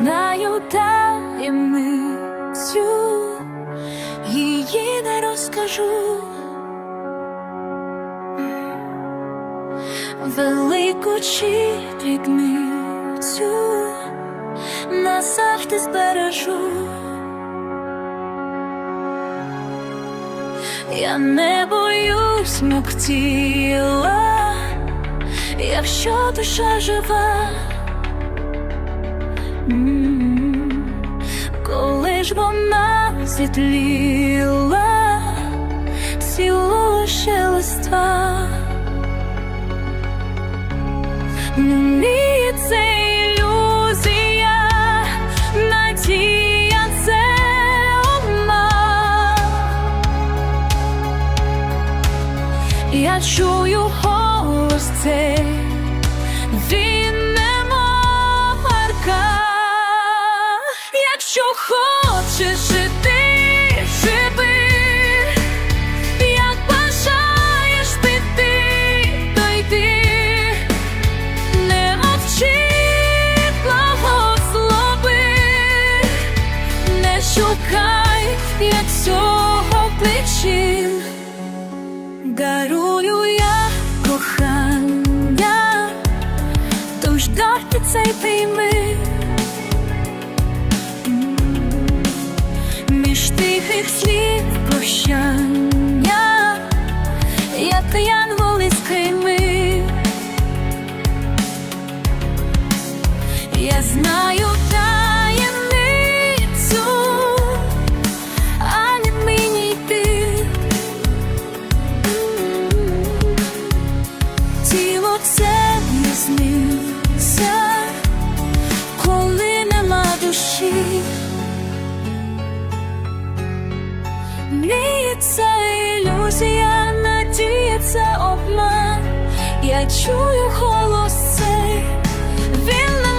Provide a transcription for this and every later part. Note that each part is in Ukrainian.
знаю таємницю, її не розкажу. Велику чи дрібницю назавжди збережу. Я не боюсь мук тіла, якщо душа жива. Коли ж вона світліла, сіло лише листва. Мені це ілюзія, надія це обман. Я чую голос цей, хочеш жити, живи, як бажаєш піти, то йди, не мовчи, благослови, не шукай для цього причин. Дарую я кохання, тож ти цей прийми. Між тихих слів прощання, як киян крильми. Я знаю надія це обман. Я чую голос цей, він немов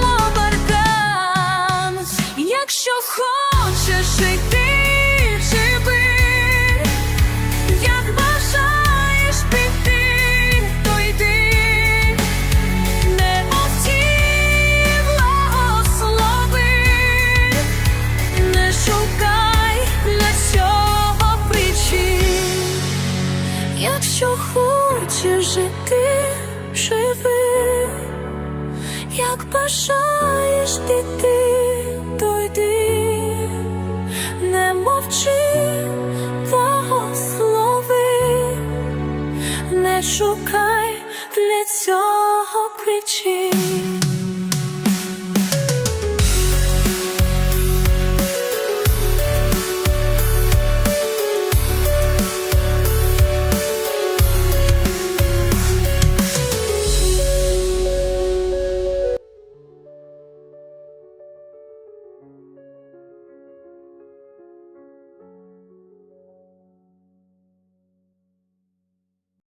бажаєш піти, то йди, не мовчи, благослови, не шукай для цього причин.